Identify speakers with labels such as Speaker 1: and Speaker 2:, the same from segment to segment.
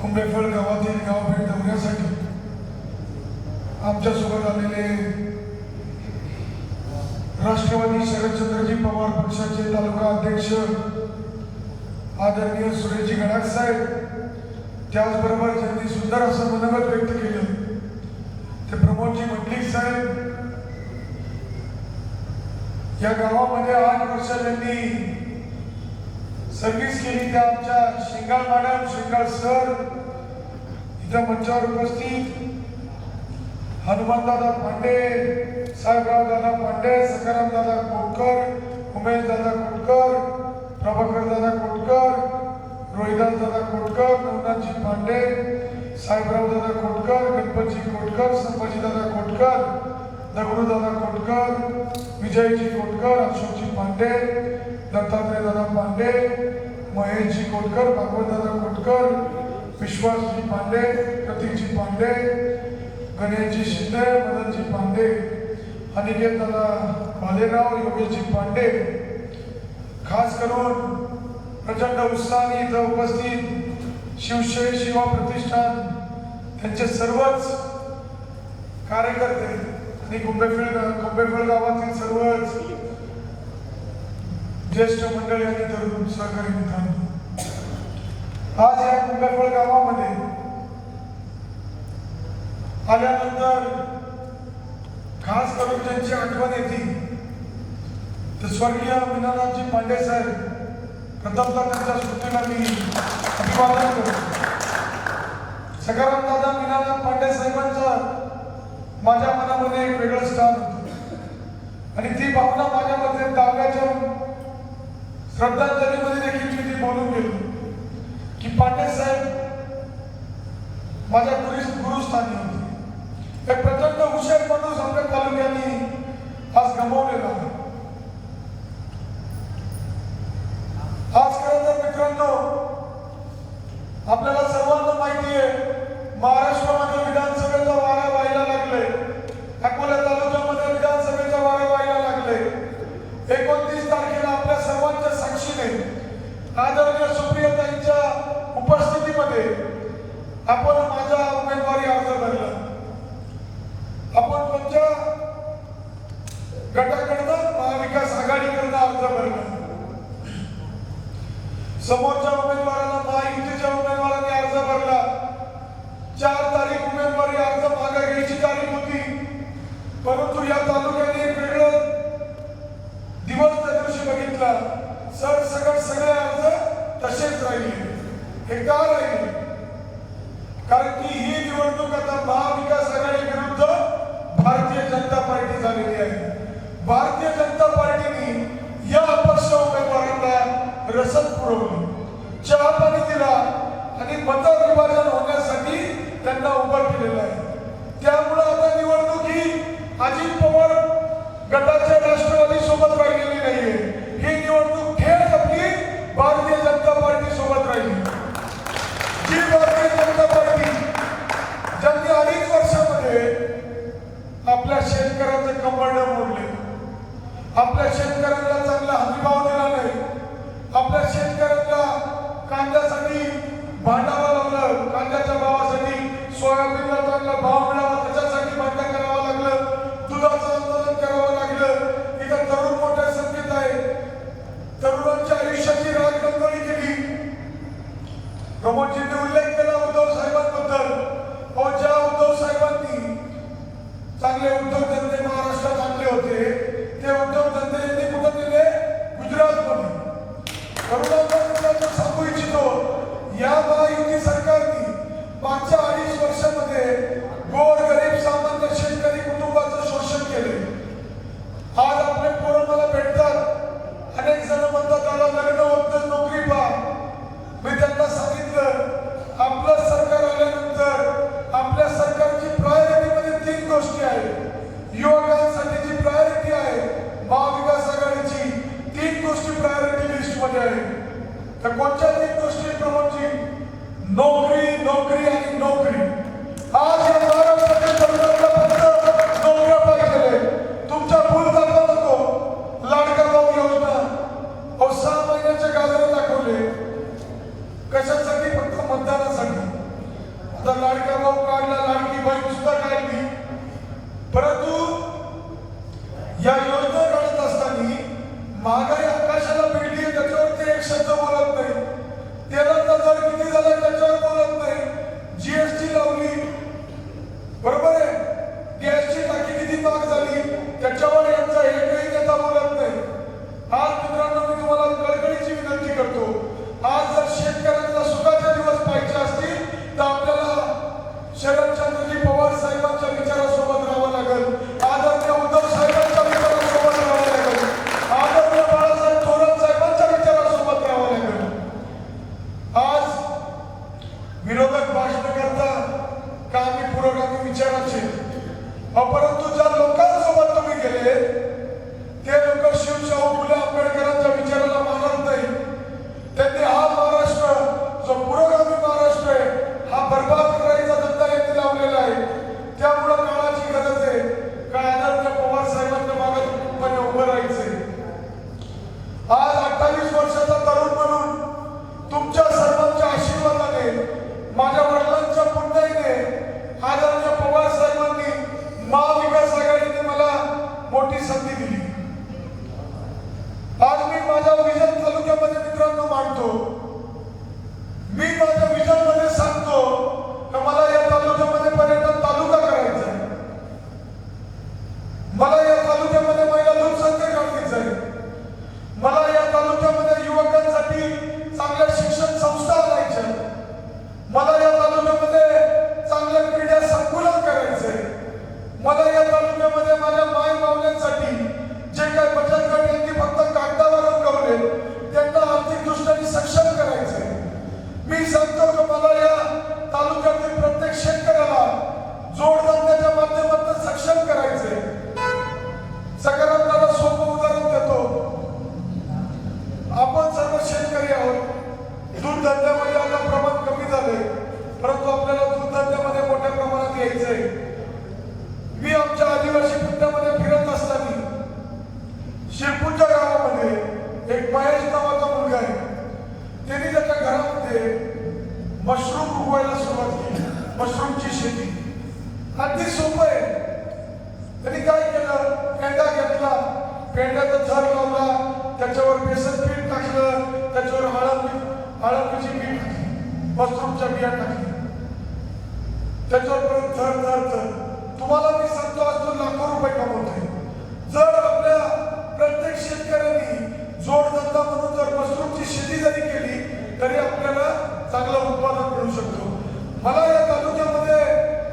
Speaker 1: कुंभेफळ गावातील गावभेट दौऱ्यासाठी आमच्यासोबत आलेले राष्ट्रवादी शरदचंद्रजी पवार पक्षाचे तालुका अध्यक्ष आदरणीय सुरेशजी गडाख साहेब त्याचबरोबर ज्यांनी सुंदर असं मनोगत व्यक्त केलं ते प्रमोदजी मंडलिक साहेब. या गावामध्ये आठ वर्ष त्यांनी सर्व्हिस केली त्या आमच्या शिंगाळ मॅडम शिंगाळ सर इथं मंचावर उपस्थित. हनुमानदादा पांडे साहेबराव दादा पांडे सकाराम दादा कोटकर उमेश दादा कोटकर प्रभाकर दादा कोटकर रोहिदास दादा कोटकर नवनाथजी पांडे साहेबराव दादा कोटकर गणपतजी कोटकर संभाजी दादा कोटकर दगडू दादा कोटकर विजयजी कोटकर अशोकजी पांडे दत्तात्रय दादा पांडे महेशजी कोटकर भागवतदादा कोटकर विश्वासजी पांडे प्रतीकजी पांडे गणेशजी शिंदे मदनजी पांडे अनिकेत दादा भालेराव योगेशजी पांडे. खास करून प्रचंड उत्साहाने इथं उपस्थित शिवशय शिवा प्रतिष्ठान त्यांचे सर्वच कार्यकर्ते आणि कुंभेफळ कुंभेफळ गावातील सर्वच ज्येष्ठ मंडळी आणि तरुण सहकारी मित्रांनो आज या कुंभेफळ गावामध्ये आल्यानंतर खास करून ज्यांची आठवण येते तर स्वर्गीय मीनानाथजी पांडे साहेब प्रथमतः त्यांच्या स्मृतीला मी अभिवादन करतो. सकाराम दादा मीनानाथ पांडे साहेबांचं माझ्या मनामध्ये एक वेगळं स्थान होतं. आणि ती भावना माझ्यामध्ये दाव्याच्या श्रद्धांजलीमध्ये देखील मी ती बोलून गेलो की पाटील साहेब माझ्या गुरु गुरुस्थानी होते. एक प्रचंड हुशार माणूस आपल्या तालुक्याने आज गमावलेला आहे आज खरं तर मित्रांनो आपल्याला सर्वांना माहिती आहे महाराष्ट्रामध्ये विधानसभेचा वारा व्हायला लागले अकोला तालुक्यामध्ये विधानसभेचा वारा व्हायला लागले एकोणतीस तारखेला आपल्या सर्वांच्या साक्षीने आदरणीय सुप्रियताईंच्या उपस्थितीमध्ये आपण माझा उमेदवारी अर्ज भरला आपण गटाकडनं महाविकास आघाडीकडनं अर्ज भरला समोरच्या उमेदवाराला महायुतीच्या उमेदवाराने अर्ज भरला. चार तारीख उमेदवारी अर्ज मागे घ्यायची तारीख होती. परंतु या तालुक्याने एक वेगळं दिवस त्या दिवशी बघितला. सर सगळं सगळे अर्ज तसेच राहिले. हे का राहिले? कारण की ही निवडणूक आता महाविकास आघाडी विरुद्ध भारतीय जनता पार्टी झालेली आहे भारतीय जनता पार्टीने या अपक्ष उमेदवारांना रसद पुरवली चहा पाणी दिला आणि मत विभाजन होण्यासाठी त्यांना उभं केलेलं आहे त्यामुळे आता निवडणूक ही अजित पवार गटाच्या राष्ट्रवादी सोबत राहिलेली नाहीये ही निवडणूक थेट आपली भारतीय जनता पार्टी सोबत राहिली जी भारतीय जनता पार्टी ज्यांनी अडीच वर्षामध्ये आपल्या शेतकऱ्यांचे कंबरडे मोडले आपल्या शेतकऱ्यांना तर कोणत्या त्याच्यापर्यंत थर थर तुम्हाला मी सांगतो आज तो लाखो रुपये कमवत आहे. जर आपल्या प्रत्येक शेतकऱ्यांनी जोडधंदा म्हणून जर मशरूमची शेती जरी केली तरी आपल्याला चांगलं उत्पादन मिळू शकतो. मला या तालुक्यामध्ये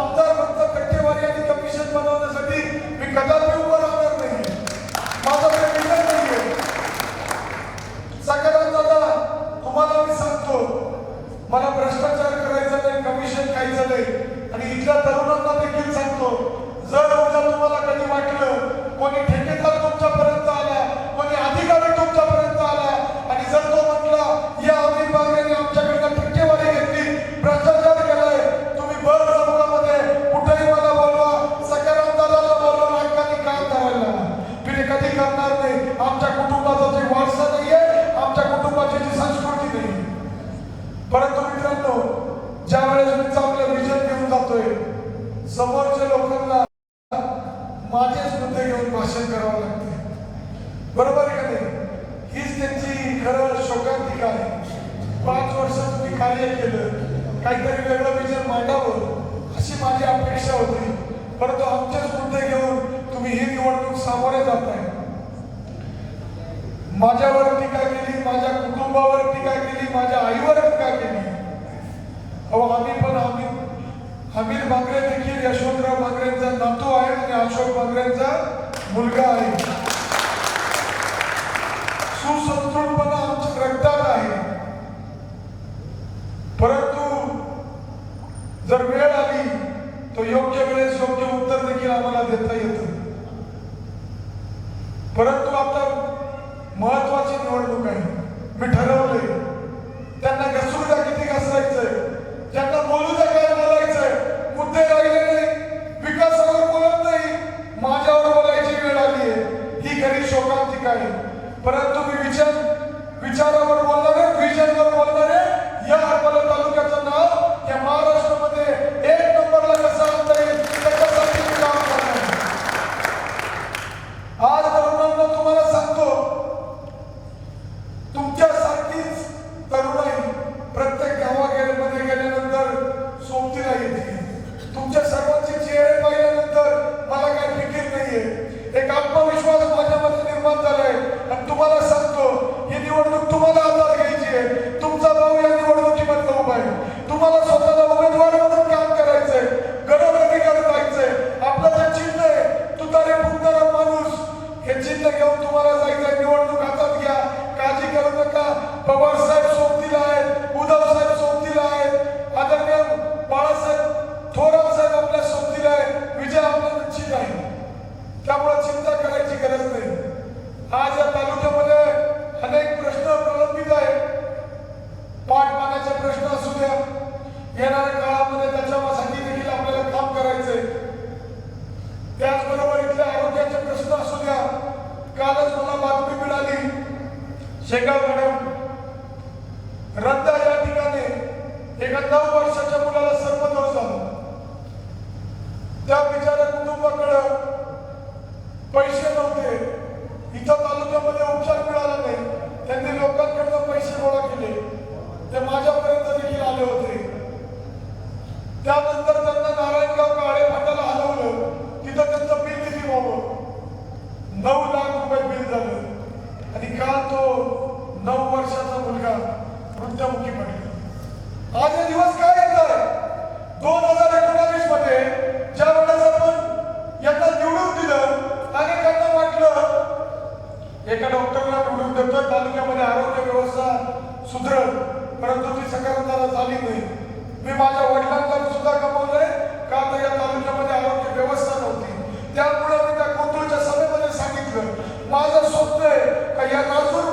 Speaker 1: आमदार फक्त कट्टेवारी आणि कमिशन बनवण्यासाठी मी कदापि उभा माझेच मुद्दे घेऊन भाषण करावं लागते. बरोबर आहे का नाही? हीच त्यांची खरं शोकांतिका आहे. पाच वर्ष तुम्ही कार्य केलं काहीतरी वेगळं विचार मांडावं अशी माझी अपेक्षा होती. परंतु आमच्याच मुद्दे घेऊन तुम्ही ही निवडणूक सामोरे जात आहे माझ्यावर टीका केली? माझ्या कुटुंबावर टीका केली? माझ्या आईवर टीका केली? अहो आम्ही पण आम्ही अमीर बागरे देखील यशवंतराव बागरेंचा नातू आहे आणि अशोक बागरेंचा मुलगा आहे. सुसंस्कृतपणा आमच्या रक्तात आहे. परंतु जर वेळ आली तर योग्य वेळेस योग्य उत्तर देखील आम्हाला देता येत नाही. परंतु मी विचार विचारावर सुधरल. परंतु ती सकारात्मक झाली नाही. मी माझ्या वडिलांना सुद्धा कमवलंय का तर या तालुक्यामध्ये आरोग्य व्यवस्था नव्हती? त्यामुळे मी त्या कोथरूडच्या सभेमध्ये सांगितलं. माझं स्वप्न आहे का या राजूर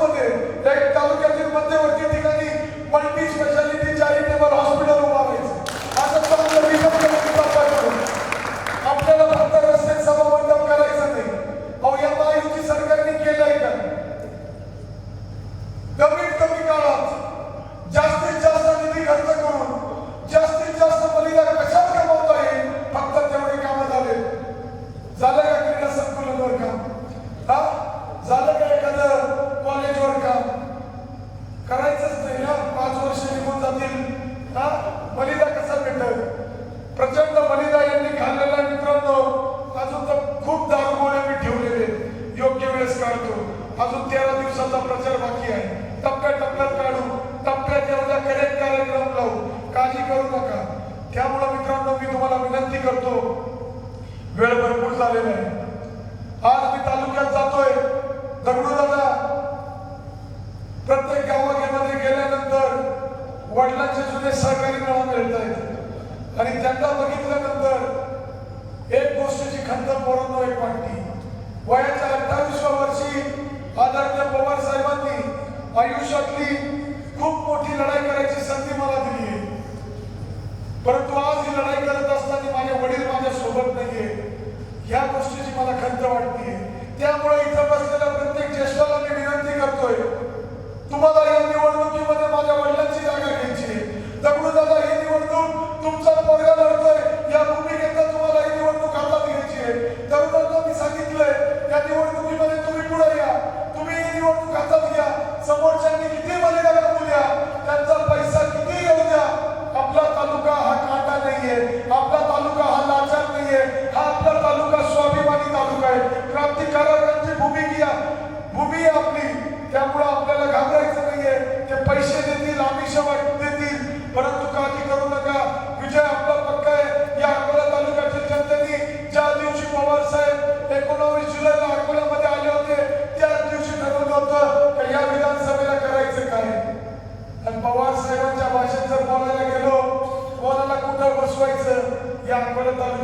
Speaker 1: त्यामुळे मित्रांनो मी तुम्हाला विनंती करतो वेळ भरपूर झालेला आहे. आज मी तालुक्यात जातोय दगडू दादा. प्रत्येक गावामध्ये गेल्यानंतर वडिलांचे जुने सहकारी मला मिळत आहेत आणि त्यांना बघितल्यानंतर एक गोष्टीची खंत पोरांनो एक वाटली वयाच्या अठ्ठावीसव्या वर्षी आदरणीय पवार साहेबांनी आयुष्यातली खूप मोठी लढाई करायची संधी मला दिली आहे परंतु आज ही लढाई करत असताना माझे वडील माझ्या सोबत नाहीये. या गोष्टीची मला खंत वाटते त्यामुळे इथं बसलेल्या प्रत्येक ज्येष्ठाला मी विनंती करतोय तुम्हाला या निवडणुकीमध्ये माझ्या वडिलांची जागा घ्यायची दगडूदादा ही निवडणूक तुमचा पोरगा लढतोय. या भूमिकेत तुम्हाला ही निवडणूक हातात घ्यायची आहे. तरुणांना मी सांगितलंय या निवडणुकीमध्ये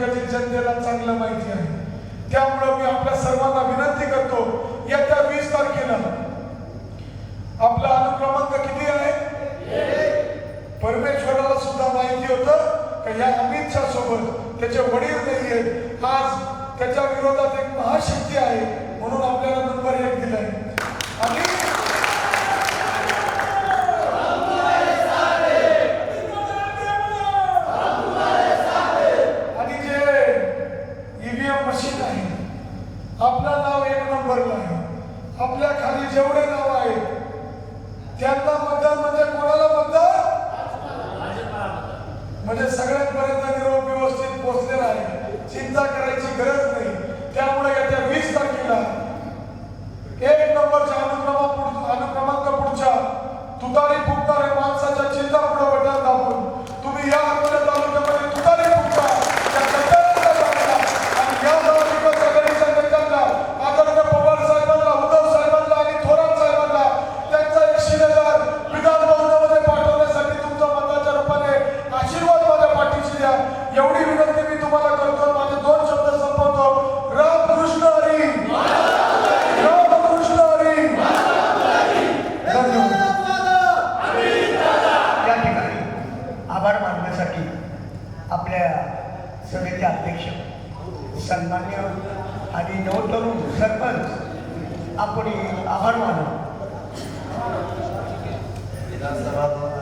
Speaker 1: अकोला जनतेला चांगलं माहिती आहे. त्यामुळं मी आपल्या सर्वांना विनंती करतो येत्या वीस तारखेला आपला अनुक्रमांक किती आहे? परमेश्वराला सुद्धा माहिती होत का या अमित शहा सोबत त्याचे वडील नाहीये आज त्याच्या विरोधात एक महाशक्ती आहे म्हणून आपल्याला नंबर एक दिलाय. आणि ईव्हीएम मशीन आहे. आपलं नाव एक नंबरला आहे. आपल्या खाली जेवढे नाव आहेत त्यांना मतदान म्हणजे कोणाला मतदान म्हणजे सगळ्यांपर्यंत निरोप व्यवस्थित पोहोचलेला आहे. चिंता करायची गरज नाही. त्यामुळे येत्या वीस तारखेला एक नंबरच्या अनुक्रमा अनुक्रमांक पुढच्या तुतारी फुटणाऱ्या माणसाच्या चिंता पुढे बटन दाबून तुम्ही या
Speaker 2: સરપંચ આપણી આભાર માનો વિધાનસભામાં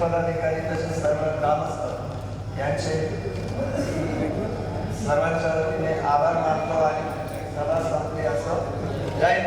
Speaker 2: पदाधिकारी तसे सर्व काम असतं यांचे सर्वांच्या वतीने आभार मानतो आणि सभा संपली असं जय